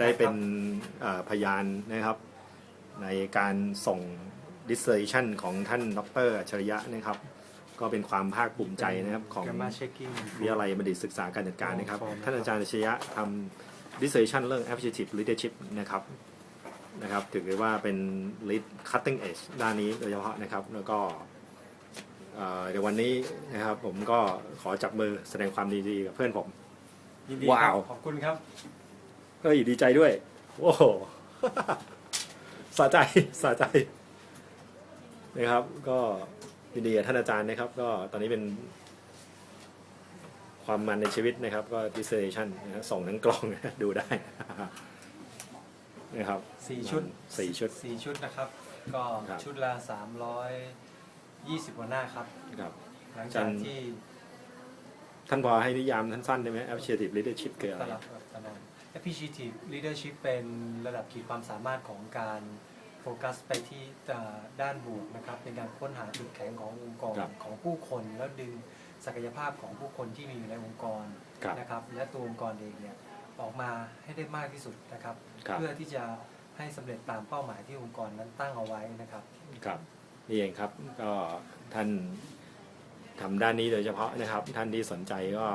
ได้เป็นเอ่อพยานนะครับ ในการส่ง dissertation ของท่านดรอัจฉริยะนะครับ ก็เป็นความภาคภูมิใจนะครับของ Gamma checking วิทยาลัยบัณฑิตศึกษาการจัดการนะครับของท่านอาจารย์อัจฉริยะทำ dissertation เรื่อง appreciative leadership นะครับนะครับถือได้ว่าเป็น lead cutting edge ด้านนี้โดยเฉพาะนะครับ แล้วก็เอ่อเดี๋ยววันนี้นะครับผมก็ขอจับมือแสดงความดีดีกับเพื่อนผมยินดีว้าครับวขอบคุณครับ เฮ้ยดีใจด้วย โอ้โหสะใจสะใจนะครับ ก็ยินดีกับท่านอาจารย์นะครับ ก็ตอนนี้เป็นความมันในชีวิตนะครับ ก็ dissertation นะครับส่งทั้งกล้องดูได้นะครับสี่ชุดสี่ชุดสี่ชุดนะครับ ก็ครับชุดละสามร้อยยี่สิบกว่าหน้าครับครับหลังอาจาจากรย์ที่ ท่านพอให้นิยามท่านสั้นได้ไหม appreciative leadership คืออะไรตลาดตลาด Appreciative Leadership เป็นระดับขีดความสามารถของการโฟกัสไปที่เอ่อด้านบวกนะครับเป็นการค้นหาจุดแข็งขององค์กรครับของผู้คนแล้วดึงศักยภาพของผู้คนที่มีอยู่ในองค์กรครับนะครับและตัวองค์กรเองเนี่ยออกมาให้ได้มากที่สุดนะครับ ครับ เพื่อที่จะให้สำเร็จตามเป้าหมายที่องค์กรนั้นตั้งเอาไว้นะครับ ครับนี่เองครับก็ท่านทำด้านนี้โดยเฉพาะนะครับ ท่านที่สนใจก็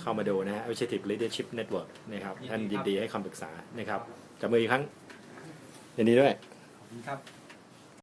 เข้ามาดูนะฮะ Appreciative Leadership Network นะครับยินดีท่านยินครับดีให้คำปรึกษานะครับจับมืออีกครั้งยินดีด้วย ขอบคุณครับ